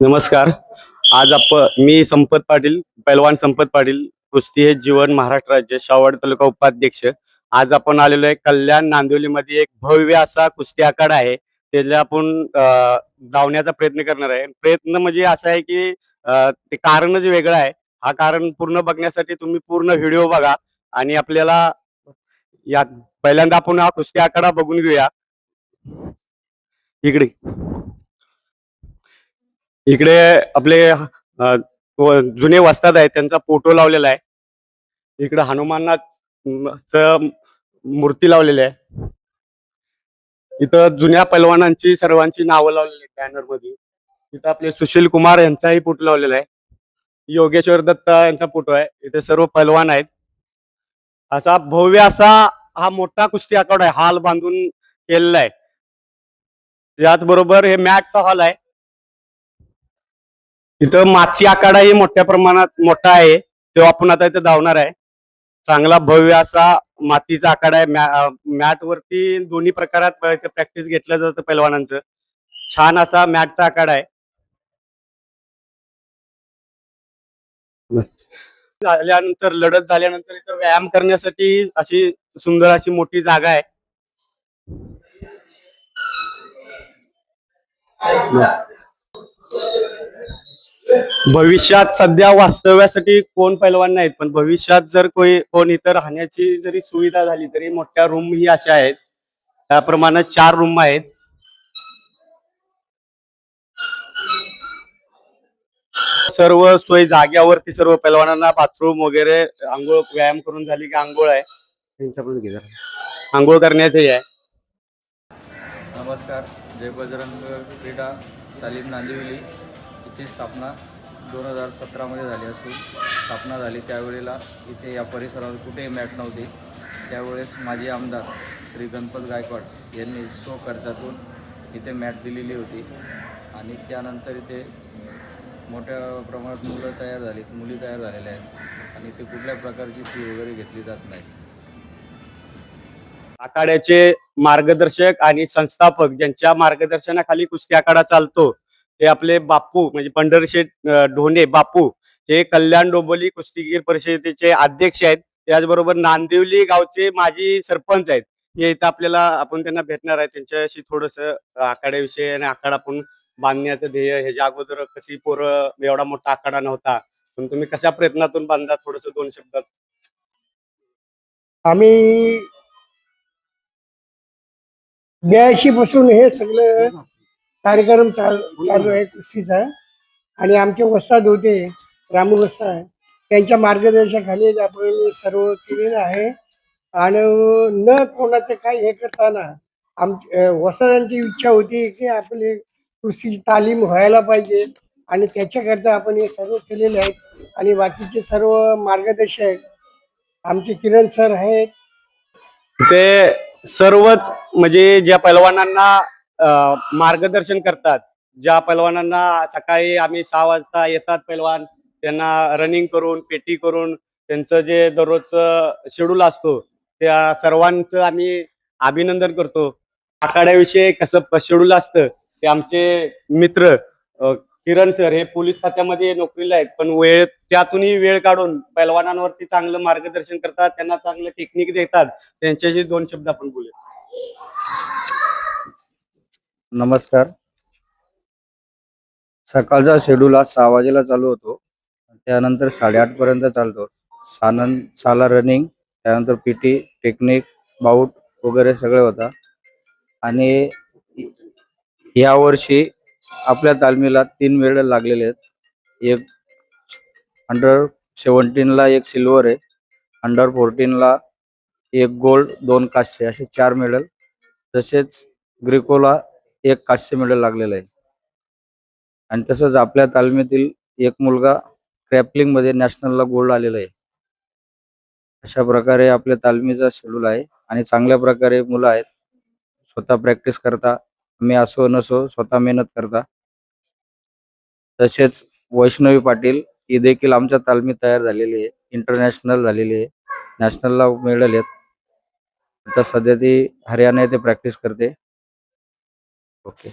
नमस्कार. आज आप मी संपत पाटील पैलवान संपत पाटील कुस्ती हे जीवन महाराष्ट्र राज्य शावड तालुका उपाध्यक्ष. आज आपण आलेलो आहे कल्याण नांदिवलीमध्ये एक भव्य असा कुस्ती आखाडा आहे. त्याला आपण धावण्याचा प्रयत्न करणार आहे. प्रयत्न म्हणजे असा आहे की ते कारणच वेगळं आहे. हा कारण पूर्ण बघण्यासाठी तुम्ही पूर्ण व्हिडिओ बघा आणि आपल्याला या पहिल्यांदा आपण हा कुस्ती आखाडा बघून घेऊया. इकडे. इकडे आपले जुने वस्ताद आहेत त्यांचा फोटो लावलेला आहे. इकडे हनुमानाच मूर्ती लावलेली आहे. इथं जुन्या पैलवानांची सर्वांची नावं लावलेली आहेत बॅनरमध्ये इथं आपले सुशील कुमार यांचाही फोटो लावलेला आहे. योगेश्वर दत्ता यांचा फोटो आहे. इथे सर्व पैलवान आहेत. असा भव्य असा हा मोठा कुस्ती आखाडा आहे. हाल बांधून केलेला आहे. याचबरोबर हे मॅटचा हॉल आहे. इथं माती आखाडाही मोठ्या प्रमाणात मोठा आहे. तो आपण आता इथं धावणार आहे. चांगला भव्य असा मातीचा आखाडा आहे. मॅ- मॅट वरती दोन्ही प्रकारात प्रॅक्टिस घेतलं जातं पैलवानांचं. छान असा मॅटचा आखाडा आहे. झाल्यानंतर लढत झाल्यानंतर इथं व्यायाम करण्यासाठी अशी सुंदर अशी मोठी जागा आहे. भविष्यात सध्या वास्तव्यासाठी कोण पैलवान नाहीत पण भविष्यात जर कोणी कोण इतर राहण्याची जरी सुविधा झाली तरी मोठ्या रूम ही अशा आहेत. त्याप्रमाणे चार रूम आहेत. सर्व सोय जाग्यावरती सर्व पैलवानांना बाथरूम वगैरे आंघोळ व्यायाम करून झाली की आंघोळ आहे. आंघोळ करण्याचंही आहे. नमस्कार. जय बजरंग क्रीडा तालीम नांदिवली. ची स्थापना दोन हजार सतरामध्ये झाली असून स्थापना झाली त्यावेळेला इथे या परिसरावर कुठेही मॅट नव्हती. त्यावेळेस माजी आमदार श्री गणपत गायकवाड यांनी स्वखर्चातून इथे मॅट दिलेली होती आणि त्यानंतर इथे मोठ्या प्रमाणात मुलं तयार झालीत मुली तयार झालेल्या आहेत आणि इथे कुठल्या प्रकारची फी वगैरे घेतली जात नाही. आखाड्याचे मार्गदर्शक आणि संस्थापक ज्यांच्या मार्गदर्शनाखाली कुस्ती आखाडा चालतो हे आपले बापू म्हणजे पंढरशेठ ढोणे बापू हे कल्याण डोंबोली कुस्तीगीर परिषदेचे अध्यक्ष आहेत. त्याचबरोबर नांदिवली गावचे माजी सरपंच आहेत. हे इथं आपल्याला आपण त्यांना भेटणार आहे. त्यांच्याशी थोडस आखाड्याविषयी आणि आखाडा आपण बांधण्याचं ध्येय. ह्याच्या अगोदर कशी पोरं एवढा मोठा आखाडा नव्हता. पण तुम्ही कशा प्रयत्नातून बांधला? थोडस दोन शब्दात आम्ही ब्याऐंशी पासून हे सगळं कार्यक्रम चालू चालू आहे कुस्तीचा. आणि आमचे वस्ताद होते रामू वस्ताद. त्यांच्या मार्गदर्शनाखाली आपण सर्व केलेलं आहे. आणि न कोणाचं काही हे करताना आम वस्तादांची इच्छा होती की आपली कुस्तीची तालीम व्हायला पाहिजे. आणि त्याच्याकरता आपण हे सर्व केलेले आहेत. आणि बाकीचे सर्व मार्गदर्शक आमचे किरण सर आहेत. ते सर्वच म्हणजे ज्या पैलवानांना मार्गदर्शन करतात. ज्या पैलवानांना सकाळी आम्ही सहा वाजता येतात पैलवान त्यांना रनिंग करून पेटी करून त्यांचं जे दररोजचं शेड्यूल असतो त्या सर्वांचं आम्ही अभिनंदन करतो. आखाड्याविषयी कसं शेड्यूल असतं ते आमचे मित्र किरण सर हे पोलीस खात्यामध्ये नोकरीला आहेत पण वेळ त्यातूनही वेळ काढून पैलवानांवरती चांगलं मार्गदर्शन करतात त्यांना चांगलं टेक्निक देतात त्यांच्याशी दोन शब्द आपण बोलूया. नमस्कार. सकाळचा शेड्यूल आज सहा वाजेला चालू होतो. त्यानंतर साडेआठ पर्यंत चालतो. सानंद साला रनिंग त्यानंतर पीटी टेक्निक बाऊट वगैरे सगळे होता. आणि यावर्षी आपल्या तालमीला तीन मेडल लागलेले आहेत. एक अंडर सेवन्टीनला एक सिल्वर आहे. अंडर फोर्टीनला एक गोल्ड दोन कास्य असे चार मेडल तसेच ग्रिकोला एक कांस्य मेडल लागलेलं आहे. आणि तसंच आपल्या तालमीतील एक मुलगा क्रॅपलिंगमध्ये नॅशनलला गोल्ड आलेला आहे. अशा प्रकारे आपल्या तालमीचा शेड्यूल आहे आणि चांगल्या प्रकारे मुलं आहेत. स्वतः प्रॅक्टिस करता मी असो नसो स्वतः मेहनत करता. तसेच वैष्णवी पाटील ही देखील आमच्या तालमीत तयार झालेली आहे. इंटरनॅशनल झालेली आहे. नॅशनलला मेडल आहेत. आता सध्या ती हरियाणा येथे प्रॅक्टिस करते. ओके.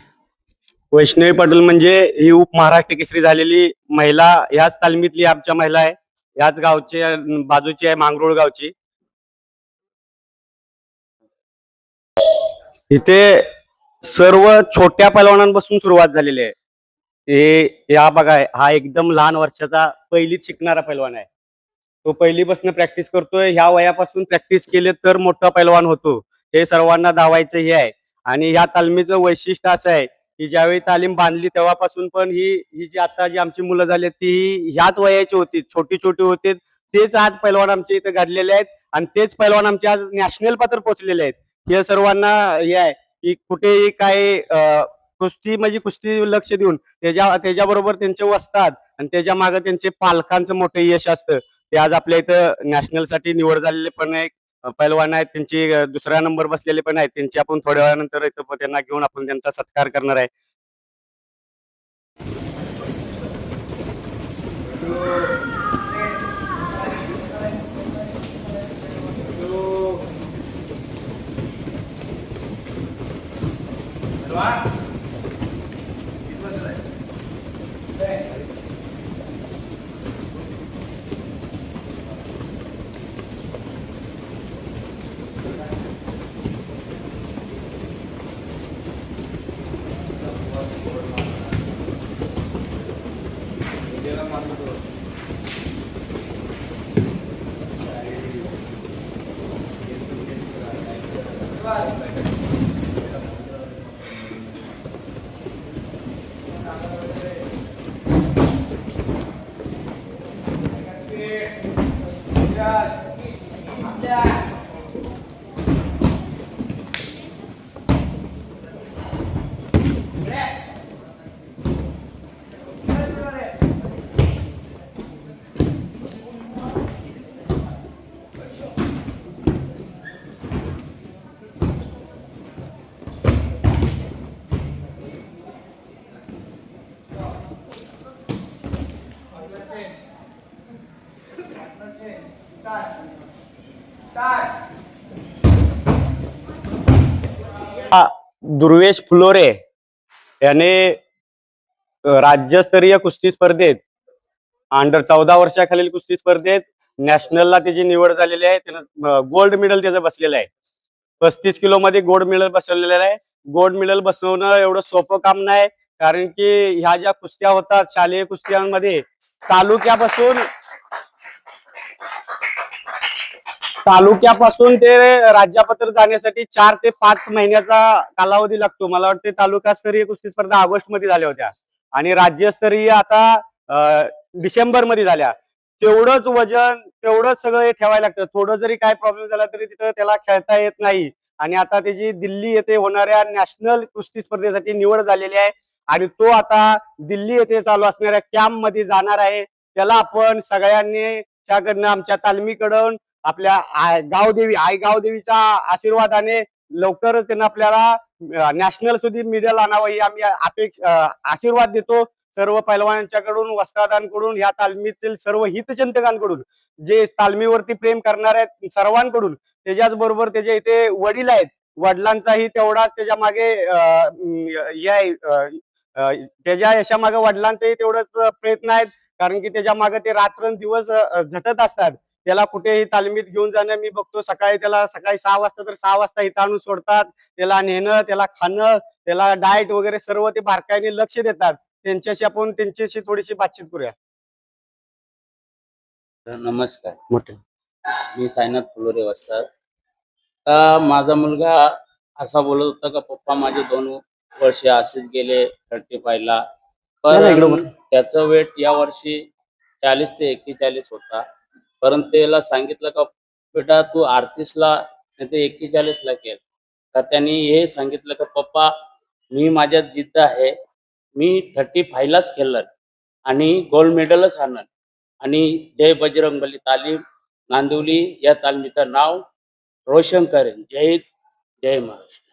वैष्णवी पाटील म्हणजे ही उप महाराष्ट्र केसरी झालेली महिला ह्याच तालमीतली आमच्या महिला आहे. ह्याच गावची बाजूची आहे मांगरुळ गावची. इथे सर्व छोट्या पैलवानांपासून सुरुवात झालेली आहे. हे या बघा हा एकदम लहान वर्षाचा पहिलीच शिकणारा पैलवान आहे. तो पहिलीपासून प्रॅक्टिस करतोय. ह्या वयापासून प्रॅक्टिस केले तर मोठा पैलवान होतो. हे सर्वांना धावायचं हे आहे. आणि ह्या तालमीचं वैशिष्ट्य असं आहे की ज्यावेळी तालीम बांधली तेव्हापासून पण ही ही जी आता जी आमची मुलं झाली आहेत, ती ह्याच वयाची होती छोटी छोटी होते. तेच आज पैलवान आमच्या इथे घडलेले आहेत आणि तेच पैलवान आमचे आज नॅशनल पात्र पोहोचलेले आहेत. हे सर्वांना हे आहे की कुठेही काय कुस्ती म्हणजे कुस्ती लक्ष देऊन त्याच्या त्याच्याबरोबर त्यांचे वसतात आणि त्याच्यामागे त्यांचे पालकांचं मोठं यश असतं. ते आज आपल्या इथं नॅशनलसाठी निवड झालेले पण एक पैलवान आहेत त्यांची दुसऱ्या दुसरा नंबर बसलेले पण आहेत त्यांची आपण थोड्या वेळानंतर त्यांना घेऊन आपण त्यांचा सत्कार करणार आहे. हा, दुर्वेश फुलोरे याने राज्यस्तरीय कुस्ती स्पर्धेत अंडर चौदा वर्षाखालील कुस्ती स्पर्धेत नॅशनलला त्याची निवड झालेली आहे. त्यानं गोल्ड मेडल त्याचं बसलेलं आहे. पस्तीस किलो मध्ये गोल्ड मेडल बसवलेलं आहे. गोल्ड मेडल बसवणं एवढं सोपं काम नाही. कारण की ह्या ज्या कुस्त्या होतात शालेय कुस्त्यांमध्ये तालुक्यापासून तालुक्यापासून ते राज्यापत्र जाण्यासाठी चार ते पाच महिन्याचा कालावधी लागतो. मला वाटते तालुकास्तरीय कुस्ती स्पर्धा ऑगस्टमध्ये झाल्या होत्या. आणि राज्यस्तरीय आता डिसेंबरमध्ये झाल्या. तेवढंच वजन तेवढंच सगळं हे ठेवायला लागतं. थोडं जरी काय प्रॉब्लेम झाला तरी तिथं त्याला खेळता येत नाही. आणि आता त्याची दिल्ली येथे होणाऱ्या नॅशनल कुस्ती स्पर्धेसाठी निवड झालेली आहे आणि तो आता दिल्ली येथे चालू असणाऱ्या कॅम्पमध्ये जाणार आहे. त्याला आपण सगळ्यांनी त्याकडनं आमच्या तालमीकडून आपल्या आय- गावदेवी आई गावदेवीच्या आशीर्वादाने लवकरच त्यांना आपल्याला नॅशनल सुधी मेडल आणावं ही आम्ही अपेक्ष आशीर्वाद देतो. सर्व पैलवानांच्याकडून वस्त्रादांकडून या तालमीतील सर्व हितचिंतकांकडून जे तालमीवरती प्रेम करणार आहेत सर्वांकडून त्याच्याच बरोबर त्याचे इथे वडील आहेत. वडिलांचाही तेवढाच त्याच्यामागे अं, अं, हे आहे, अं, तेवढंच प्रयत्न आहेत. कारण की त्याच्यामागे ते रात्रंदिवस झटत असतात. त्याला कुठेही तालमीत घेऊन जाणं मी बघतो सकाळी त्याला सकाळी सहा वाजता तर सहा वाजता इथं आणून सोडतात. त्याला नेणं त्याला खाणं त्याला डाएट वगैरे सर्व ते बारकाईने लक्ष देतात. त्यांच्याशी आपण त्यांच्याशी थोडीशी बातचीत करूया. नमस्कार. मोठे. मी साईनाथ फुलोरे वस्तात का माझा मुलगा असा बोलत होता का पप्पा माझे दोन वर्ष असेच गेले थर्टी फायला पण. त्याचं वेट या वर्षी चाळीस ते एक्केचाळीस होता. परंतु त्याला सांगितलं का बेटा तू अडतीसला नाही ते एक्केचाळीसला केल. तर त्यांनी हे सांगितलं का पप्पा मी माझ्यात जिद्द आहे. मी थर्टी फायलाच खेळणार आणि गोल्ड मेडलच आणणार. आणि जय बजरंगबली तालीम नांदिवली या तालमीचं नाव रोशन करेन. जय हिंद, जय महाराष्ट्र.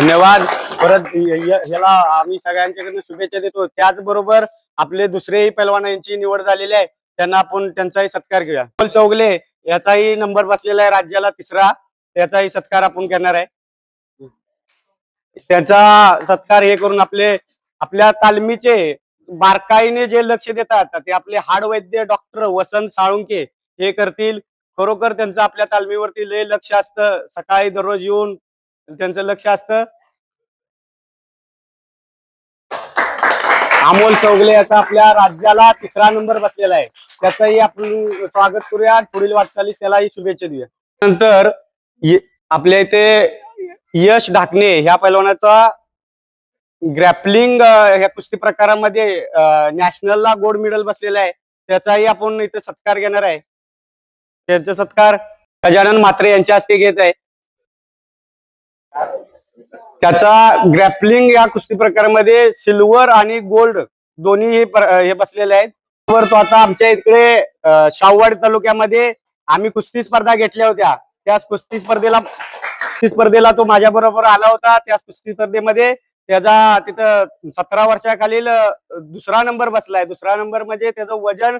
धन्यवाद. परत य- याला आम्ही सगळ्यांच्याकडनं शुभेच्छा देतो. त्याचबरोबर आपले दुसरेही पैलवान यांची निवड झालेली आहे. त्यांना आपण त्यांचाही सत्कार घेऊया. अमोल चौगले याचाही नंबर बसलेला आहे राज्याला तिसरा. त्याचाही सत्कार आपण करणार आहे. त्यांचा सत्कार हे करून आपले आपल्या तालमीचे बारकाईने जे लक्ष देतात ते आपले हाडवैद्य डॉक्टर वसंत साळुंके हे करतील. खरोखर त्यांचं आपल्या तालमीवरती लय लक्ष असतं. सकाळी दररोज येऊन त्यांचं लक्ष असतं. अमोल चौगले याचा आपल्या राज्याला तिसरा नंबर बसलेला आहे. त्याचंही आपण स्वागत करूया. पुढील वाटचालीस त्यालाही शुभेच्छा देऊया. नंतर आपल्या इथे यश ढाकणे ह्या पैलवानाचा ग्रॅपलिंग ह्या कुस्ती प्रकारामध्ये नॅशनलला गोल्ड मेडल बसलेला आहे. त्याचाही आपण इथे सत्कार घेणार आहे. त्यांचा सत्कार गजानन म्हात्रे यांच्या हस्ते घेत आहे. त्याचा ग्रॅपलिंग या कुस्ती प्रकारामध्ये सिल्वर आणि गोल्ड दोन्ही हे बसलेले आहेत. वर तो आता आमच्या इकडे अं, शाहूवाडी तालुक्यामध्ये आम्ही कुस्ती स्पर्धा घेतल्या होत्या. त्या कुस्ती स्पर्धेला कुस्ती स्पर्धेला तो माझ्या बरोबर आला होता. त्या कुस्ती स्पर्धेमध्ये त्याचा तिथं सतरा वर्षाखालील दुसरा नंबर बसलाय. दुसरा नंबर म्हणजे त्याचं वजन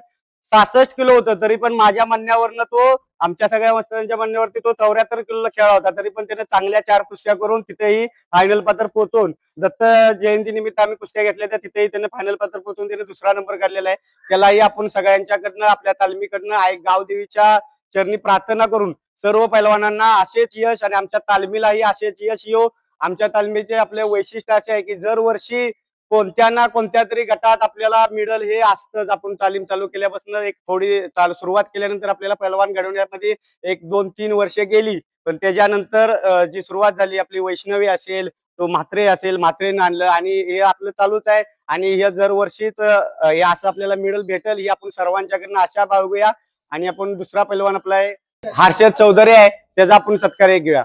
सहासष्ट किलो होतं. तरी पण माझ्या म्हणण्यावरनं तो आमच्या सगळ्या वस्त्यांच्या म्हणण्यावरती तो चौऱ्याहत्तर किलोला खेळा होता तरी पण त्याने चांगल्या चार कुस्त्या करून तिथेही फायनल पात्र पोहोचून दत्त जयंती निमित्त आम्ही कुस्त्या घेतल्या त्या तिथेही त्याने फायनल पात्र पोहोचून त्याने दुसरा नंबर काढलेला आहे. त्यालाही आपण सगळ्यांच्याकडनं आपल्या तालमीकडनं आहे गावदेवीच्या चरणी प्रार्थना करून सर्व पैलवानांना असेच यश आणि आमच्या तालमीलाही असेच यश येऊ आमच्या तालमीचे आपले वैशिष्ट्य असे आहे की जर वर्षी कोणत्या ना कोणत्या तरी गटात आपल्याला मिडल हे असतंच. आपण तालीम चालू केल्यापासून एक थोडी चालू सुरुवात केल्यानंतर आपल्याला पैलवान घडवण्यामध्ये एक दोन तीन वर्षे गेली. पण त्याच्यानंतर जी सुरुवात झाली आपली वैष्णवी असेल तो म्हात्रे असेल म्हात्रेनं आणलं आणि हे आपलं चालूच आहे. आणि हे दरवर्षीच हे असं आपल्याला मिडल भेटल ही आपण सर्वांच्याकडनं आशा बाळगूया. आणि आपण दुसरा पैलवान आपला आहे हर्षद चौधरी आहे. त्याचा आपण सत्कार एक घेऊया.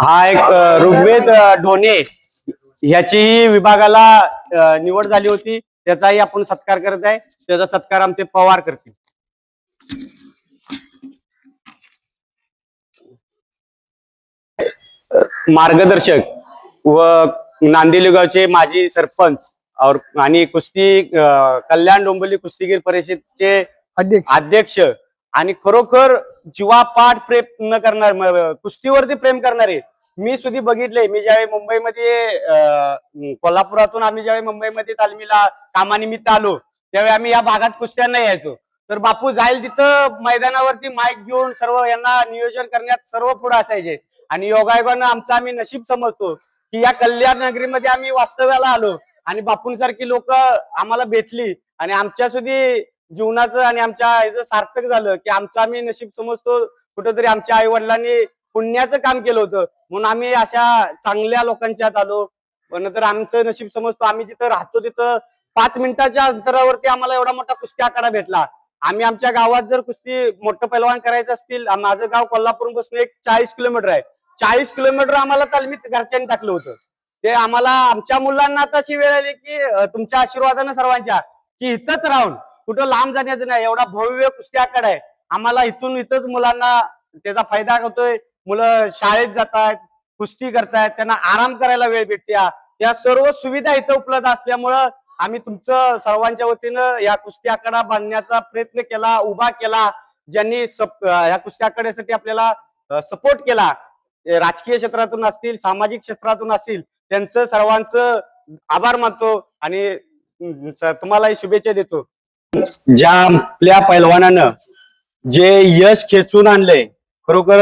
हा? एक ऋग्वेद ढोणे ह्याचीही विभागाला निवड झाली होती. त्याचाही आपण सत्कार करत आहे. त्याचा सत्कार आमचे पवार करतील. मार्गदर्शक व नांदेली गावचे माजी सरपंच और आणि कुस्ती कल्याण डोंबिवली कुस्तीगीर परिषदचे अध्यक्ष. अध्यक्ष आणि खरोखर जीवापाठ प्रेम न करणार कुस्तीवरती प्रेम करणारे. मी सुद्धा बघितले मी ज्यावेळी मुंबईमध्ये कोल्हापुरातून आम्ही ज्यावेळी मुंबईमध्ये तालमीला कामानिमित्त आलो त्यावेळी आम्ही या भागात कुस्त्यांना यायचो. तर बापू जाईल तिथं मैदानावरती माईक घेऊन सर्व यांना नियोजन करण्यात सर्व पुढे असायचे. आणि योगायोगानं आमचं आम्ही नशीब समजतो की या कल्याण नगरीमध्ये आम्ही वास्तव्याला आलो. आणि बापूंसारखी लोक आम्हाला भेटली. आणि आमच्या सुधी जीवनाचं आणि आमच्या ह्याचं सार्थक झालं की आमचं आम्ही नशीब समजतो कुठंतरी आमच्या आई वडिलांनी पुण्याचं काम केलं होतं. म्हणून आम्ही अशा चांगल्या लोकांच्यात आलो. नंतर आमचं नशीब समजतो आम्ही जिथं राहतो तिथं पाच मिनिटाच्या अंतरावरती आम्हाला एवढा मोठा कुस्ती आखाडा भेटला. आम्ही आमच्या गावात जर कुस्ती मोठं पैलवान करायचं असतील माझं गाव कोल्हापूरपासून एक चाळीस किलोमीटर आहे. चाळीस किलोमीटर आम्हाला तालमीत घरच्यांनी टाकलं होतं. ते आम्हाला आमच्या मुलांना आता अशी वेळ आली की तुमच्या आशीर्वादानं सर्वांच्या की इथंच राहून कुठं लांब जाण्याचं नाही एवढा भव्य कुस्ती आखाडा आहे. आम्हाला इथून इथंच मुलांना त्याचा फायदा होतोय. मुलं शाळेत जातात कुस्ती करतायत त्यांना आराम करायला वेळ भेटते. या सर्व सुविधा इथं उपलब्ध असल्यामुळं आम्ही तुमचं सर्वांच्या वतीनं या कुस्ती आकडा बांधण्याचा प्रयत्न केला उभा केला. ज्यांनी या कुस्ती आकड्यासाठी आपल्याला सपोर्ट केला राजकीय क्षेत्रातून असतील सामाजिक क्षेत्रातून असतील त्यांचं सर्वांचं आभार मानतो आणि तुम्हालाही शुभेच्छा देतो. ज्या आपल्या पैलवानानं जे यश खेचून आणलंय खरोखर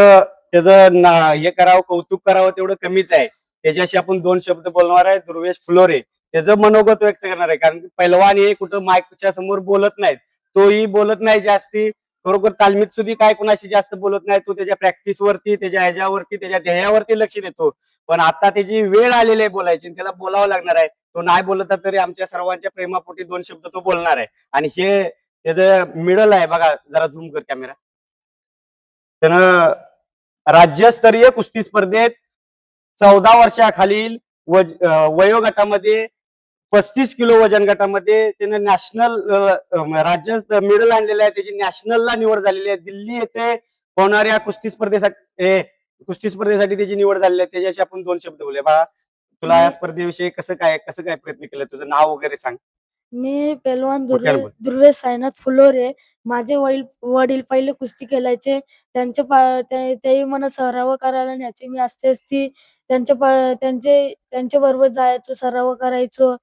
त्याचं हे करावं कौतुक करावं तेवढं कमीच आहे. त्याच्याशी आपण दोन शब्द बोलणार आहे दुर्वेश फुलोरे. त्याचं मनोगत व्यक्त करणार आहे कारण की पैलवान हे कुठं माईकच्या समोर बोलत नाहीत. तोही बोलत नाही जास्ती. खरोखर तालमीत सुद्धा काय कुणाशी जास्त बोलत नाही तो त्याच्या प्रॅक्टिस वरती त्याच्या ह्याच्यावरती त्याच्या ध्येयावरती लक्ष देतो. पण आता त्याची वेळ आलेली आहे बोलायची आणि त्याला बोलावं लागणार आहे. तो नाही बोलत तरी आमच्या सर्वांच्या प्रेमापोटी दोन शब्द तो बोलणार आहे. आणि हे त्याचं मिडल आहे बघा जरा झूम कर कॅमेरा त्यानं राज्यस्तरीय कुस्ती स्पर्धेत चौदा वर्षाखालील वज वयोगटामध्ये पस्तीस किलो वजन गटामध्ये त्यानं नॅशनल राज्य मिडल आणलेलं आहे. त्याची नॅशनलला निवड झालेली आहे. दिल्ली येथे होणाऱ्या कुस्ती स्पर्धेसाठी कुस्ती स्पर्धेसाठी त्याची निवड झालेली आहे. त्याच्याशी आपण दोन शब्द बोलूया. बाळा तुला या स्पर्धेविषयी कसं काय कसं काय प्रयत्न केला? तुझं नाव वगैरे सांग. मी पेलवान दुर्वे बोल. दुर्वेश साईनाथ फुलोरे. माझे वडील वडील पहिले कुस्ती खेळायचे. त्यांचे पा- ते- तेही मला सराव करायला न्यायचे. मी असते असती त्यांच्या पा- त्यांचे त्यांच्या बरोबर जायचो सराव करायचो.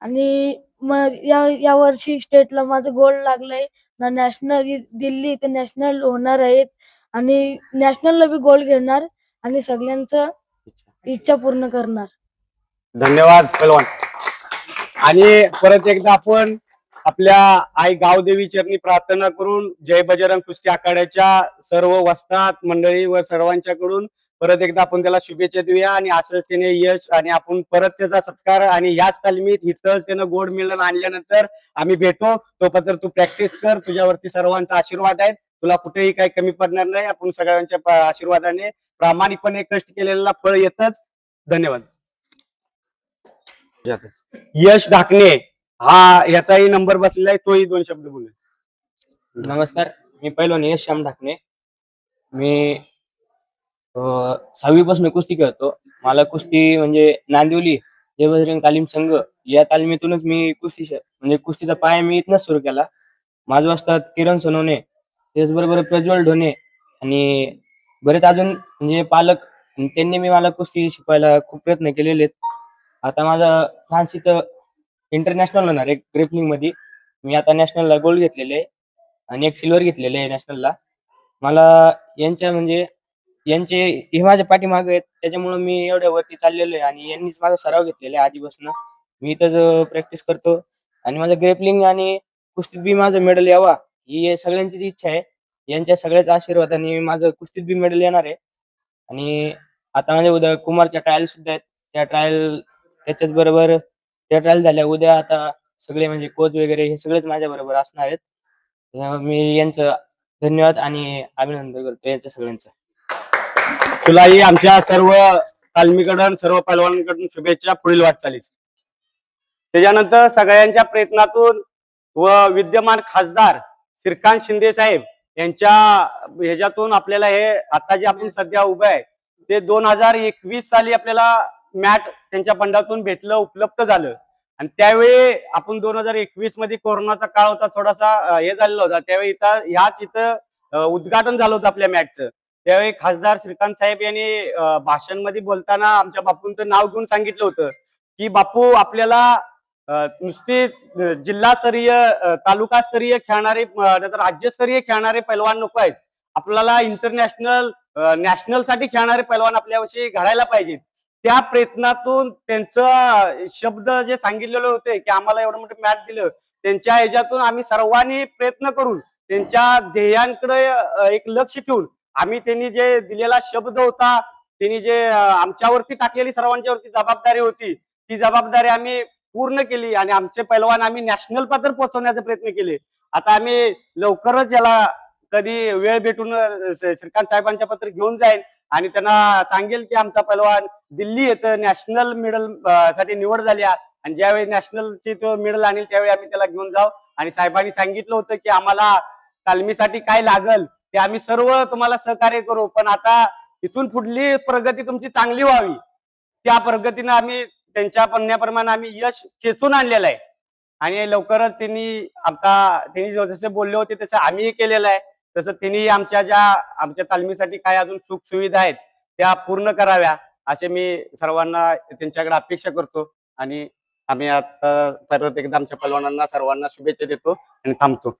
आणि मग या या वर्षी स्टेटला माझं गोल्ड लागलंय. ना नॅशनल दिल्ली इथे नॅशनल होणार आहेत. आणि नॅशनलला बी गोल्ड घेणार. आणि सगळ्यांचं इच्छा पूर्ण करणार. धन्यवाद पहलवान. आणि परत एकदा आपण आपल्या आई गावदेवी चरणी प्रार्थना करून जय बजरंग कुस्ती आखाड्याच्या सर्व वस्तात मंडळी व सर्वांच्याकडून परत एकदा आपण त्याला शुभेच्छा देऊया आणि असंच त्याने यश आणि आपण परत त्याचा सत्कार आणि याच तालमीत इथंच त्यानं गोड मिळून आणल्यानंतर आम्ही भेटो. तोपर्यंत तू प्रॅक्टिस कर. तुझ्यावरती सर्वांचा आशीर्वाद आहे. तुला कुठेही काही कमी पडणार नाही. आपण सगळ्यांच्या आशीर्वादाने प्रामाणिकपणे कष्ट केलेला फळ येतच. धन्यवाद. यश ढाकणे. हा याचाही नंबर बसलेला आहे तोही दोन शब्द बोल नमस्कार मी पैलवान यश श्याम ढाकणे. मी सहावी पासून कुस्ती खेळतो. मला कुस्ती म्हणजे नांदिवली जय बजरंग तालीम संघ या तालमीतूनच मी कुस्ती म्हणजे कुस्तीचा पाया मी इथनच सुरू केला. माझं असतात किरण सोनवणे त्याचबरोबर प्रज्वल ढोणे आणि बरेच अजून म्हणजे पालक. आणि त्यांनी मी मला कुस्ती शिकवायला खूप प्रयत्न केलेले आहेत. आता माझा फ्रान्स इथं इंटरनॅशनल होणार आहे ग्रिपलिंगमध्ये मी आता नॅशनलला गोल्ड घेतलेले आहे आणि एक सिल्वर घेतलेले आहे नॅशनलला मला यांच्या म्हणजे यांचे हे माझ्या पाठीमागे आहेत. त्याच्यामुळे मी एवढ्या वरती चाललेलो आहे आणि यांनीच माझा सराव घेतलेला आहे आधीपासून. मी इथंच प्रॅक्टिस करतो आणि माझं ग्रेपलिंग आणि कुस्तीत बी माझं मेडल यावा ही सगळ्यांचीच इच्छा आहे. यांच्या सगळ्याच आशीर्वादाने माझं कुस्तीत बी मेडल येणार आहे. आणि आता माझ्या उद्या कुमारच्या ट्रायल सुद्धा आहेत. त्या ट्रायल त्याच्याच बरोबर त्या ट्रायल झाल्या. उद्या आता सगळे म्हणजे कोच वगैरे हे सगळेच माझ्या बरोबर असणार आहेत. त्यामुळे मी यांचं धन्यवाद आणि अभिनंदन करतो यांच्या सगळ्यांचं. तुलाही आमच्या सर्व तालमीकडून सर्व पैलवानांकडून शुभेच्छा. पुढील वाटचालीस. त्याच्यानंतर सगळ्यांच्या प्रयत्नातून व विद्यमान खासदार श्रीकांत शिंदे साहेब यांच्या ह्याच्यातून आपल्याला हे आता जे आपण सध्या उभे आहे ते दोन हजार एकवीस साली आपल्याला मॅट त्यांच्या फंडातून भेटलं उपलब्ध झालं. आणि त्यावेळी आपण दोन हजार एकवीसमध्ये कोरोनाचा काळ होता थोडासा हे झालेला होता. त्यावेळी इथं ह्याच इथं उद्घाटन झालं होतं आपल्या मॅचचं त्यावेळी खासदार श्रीकांत साहेब यांनी भाषणमध्ये बोलताना आमच्या बापूंचं नाव घेऊन सांगितलं होतं की बापू आपल्याला नुसते जिल्हास्तरीय तालुकास्तरीय खेळणारे राज्यस्तरीय खेळणारे पैलवान नको आहेत. आपल्याला इंटरनॅशनल नॅशनलसाठी खेळणारे पैलवान आपल्याविषयी घडायला पाहिजेत. त्या प्रयत्नातून त्यांचं शब्द जे सांगितलेले होते की आम्हाला एवढं मोठं मॅच दिलं त्यांच्या ह्याच्यातून आम्ही सर्वांनी प्रयत्न करून त्यांच्या ध्येयांकडे एक लक्ष ठेवून आम्ही त्यांनी जे दिलेला शब्द होता त्यांनी जे आमच्यावरती टाकलेली सर्वांच्यावरती जबाबदारी होती ती जबाबदारी आम्ही पूर्ण केली आणि आमचे पैलवान आम्ही नॅशनल पातळ पोहोचवण्याचे प्रयत्न केले. आता आम्ही लवकरच याला कधी वेळ भेटून श्रीकांत साहेबांच्या पत्र घेऊन जाईल आणि त्यांना सांगेल की आमचा पहलवान दिल्ली येतं नॅशनल मेडलसाठी निवड झाली आणि ज्यावेळी नॅशनलची तो मेडल आणेल त्यावेळी आम्ही त्याला घेऊन जाऊ. आणि साहेबांनी सांगितलं होतं की आम्हाला तालमीसाठी काय लागल ते आम्ही सर्व तुम्हाला सहकार्य करू. पण आता इथून पुढली प्रगती तुमची चांगली व्हावी. त्या प्रगतीनं आम्ही त्यांच्या म्हणण्याप्रमाणे आम्ही यश खेचून आणलेलं आहे. आणि लवकरच त्यांनी आता त्यांनी जसे बोलले होते तसं आम्हीही केलेलं आहे. तसं त्यांनी आमच्या ज्या आमच्या तालमीसाठी काय अजून सुख सुविधा आहेत त्या पूर्ण कराव्या असे मी सर्वांना त्यांच्याकडे अपेक्षा करतो. आणि आम्ही आता परत एकदा आमच्या पलवानांना सर्वांना शुभेच्छा देतो आणि थांबतो.